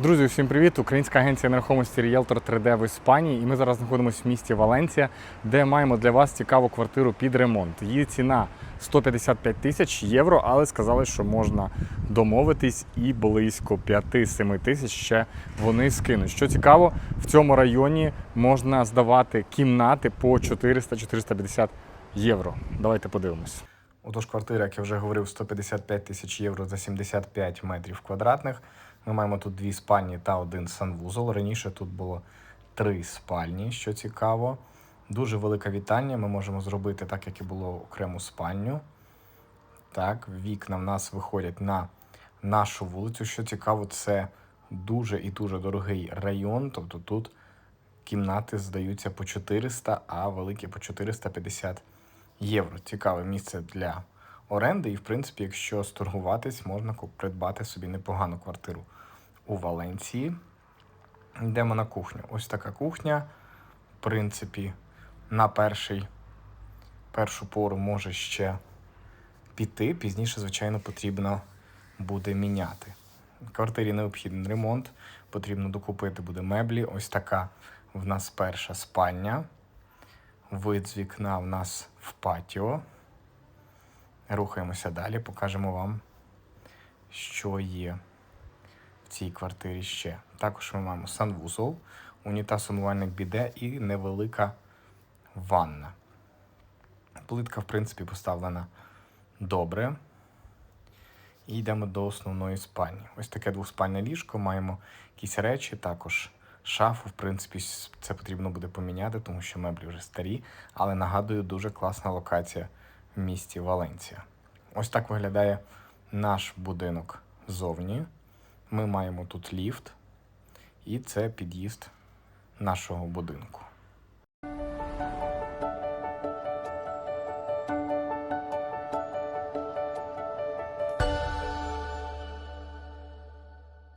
Друзі, всім привіт! Українська агенція нерухомості Realtor 3D в Іспанії. І ми зараз знаходимося в місті Валенція, де маємо для вас цікаву квартиру під ремонт. Її ціна 155 тисяч євро, але сказали, що можна домовитись і близько 5-7 тисяч ще вони скинуть. Що цікаво, в цьому районі можна здавати кімнати по 400-450 євро. Давайте подивимось. Отож, квартира, як я вже говорив, 155 тисяч євро за 75 метрів квадратних. Ми маємо тут дві спальні та один санвузол. Раніше тут було три спальні, що цікаво. Дуже велика вітальня. Ми можемо зробити так, як і було окрему спальню. Так, вікна в нас виходять на нашу вулицю. Що цікаво, це дуже і дуже дорогий район. Тобто тут кімнати здаються по 400, а великі по 450 євро. Цікаве місце для оренди. І, в принципі, якщо сторгуватись, можна придбати собі непогану квартиру у Валенції. Йдемо на кухню. Ось така кухня. В принципі, на перший, першу пору може ще піти. Пізніше, звичайно, потрібно буде міняти. В квартирі необхідний ремонт. Потрібно докупити буде меблі. Ось така в нас перша спальня. Вид з вікна в нас в патіо. Рухаємося далі, покажемо вам, що є в цій квартирі ще. Також ми маємо санвузол, унітаз умивальник біде і невелика ванна. Плитка, в принципі, поставлена добре. І йдемо до основної спальні. Ось таке двоспальне ліжко, маємо якісь речі, також шафу. В принципі, це потрібно буде поміняти, тому що меблі вже старі. Але нагадую, дуже класна локація місті Валенція. Ось так виглядає наш будинок ззовні. Ми маємо тут ліфт, і це під'їзд нашого будинку.